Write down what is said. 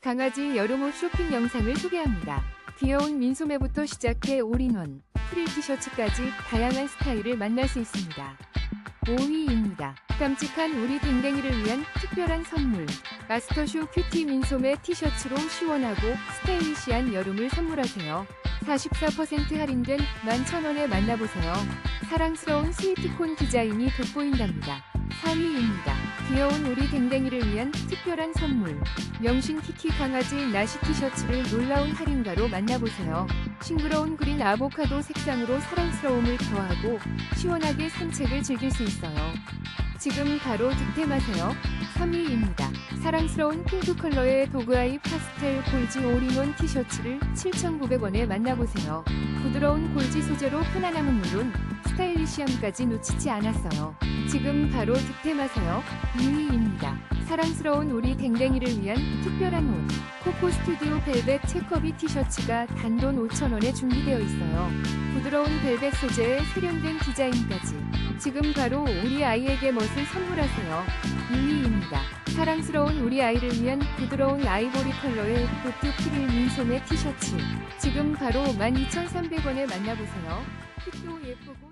강아지 여름옷 쇼핑 영상을 소개합니다. 귀여운 민소매부터 시작해 올인원, 프릴 티셔츠까지 다양한 스타일을 만날 수 있습니다. 5위입니다. 깜찍한 우리 댕댕이를 위한 특별한 선물. 마스터슈 큐티 민소매 티셔츠로 시원하고 스타일리시한 여름을 선물하세요. 44% 할인된 11,000원에 만나보세요. 사랑스러운 스위트콘 디자인이 돋보인답니다. 3위입니다. 귀여운 우리 댕댕이를 위한 특별한 선물. 명신 키키 강아지 나시 티셔츠를 놀라운 할인가로 만나보세요. 싱그러운 그린 아보카도 색상으로 사랑스러움을 더하고 시원하게 산책을 즐길 수 있어요. 지금 바로 득템하세요. 3위입니다. 사랑스러운 핑크 컬러의 도그아이 파스텔 골지 올인원 티셔츠를 7,900원에 만나보세요. 부드러운 골지 소재로 편안함은 물론 스타일리시함까지 놓치지 않았어요. 지금 바로 득템하세요. 2위입니다. 사랑스러운 우리 댕댕이를 위한 특별한 옷. 코코 스튜디오 벨벳 체커비 티셔츠가 단돈 5,000원에 준비되어 있어요. 부드러운 벨벳 소재에 세련된 디자인까지. 지금 바로 우리 아이에게 멋을 선물하세요. 2위입니다. 사랑스러운 우리 아이를 위한 부드러운 아이보리 컬러의 보트 프릴 민소매 티셔츠. 지금 바로 12,300원에 만나보세요. 핏도 예쁘고